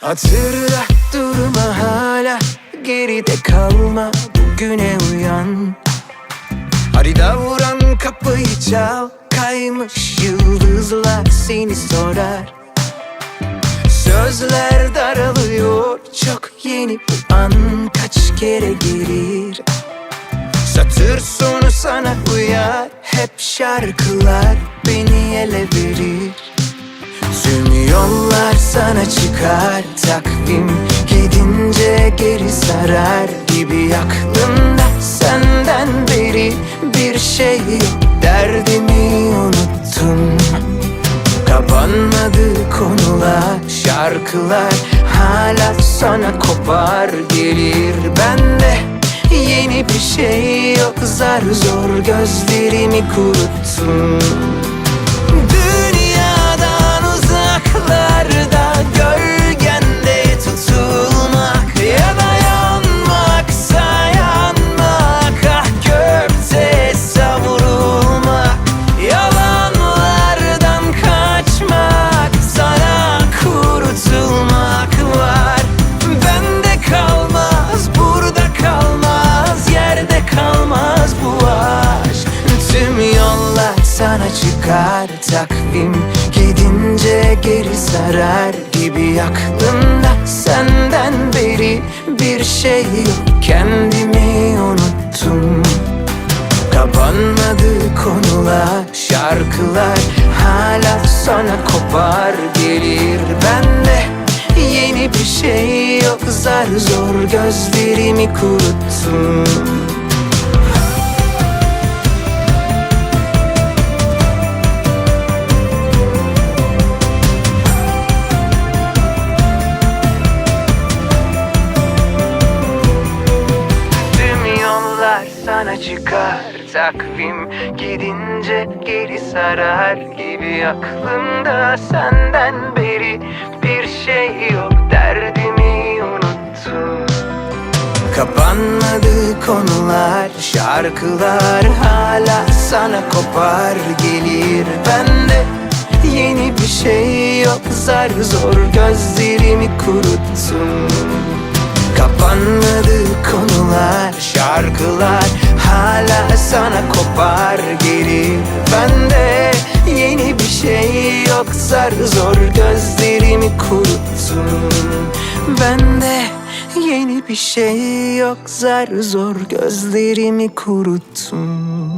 Hatırla durma hala Geride kalma. Bugüne uyan. Harita vuran kapıyı çal. Kaymış yıldızlar seni sorar. Sözler daralıyor çok yeni bu an kaç kere gelir Satır sonu sana uyar Hep şarkılar beni ele verir sana çıkar. Takvim gidince geri sarar Gibi aklımda senden beri Bir şey yok Derdimi unuttum. Kapanmadı konular Şarkılar hala sana kopar Gelir. Bende Yeni bir şey yok Zar zor gözlerimi kuruttum çıkar Takvim. Gidince geri sarar Gibi aklımda senden beri Bir şey yok. Kendimi unuttum. Kapanmadı konular, şarkılar hala sana kopar gelir. Bende Yeni bir şey yok. Zar zor gözlerimi kuruttum çıkar Takvim gidince geri sarar Gibi aklımda. Senden beri Bir şey yok derdimi unuttum. Kapanmadı konular Şarkılar hala sana kopar Gelir. Bende Yeni bir şey yok Zar zor gözlerimi kuruttum. Kapanmadı konular, şarkılar hala sana kopar gelir bende Yeni bir şey yok zar zor gözlerimi kuruttum Bende yeni bir şey yok zar zor gözlerimi kuruttum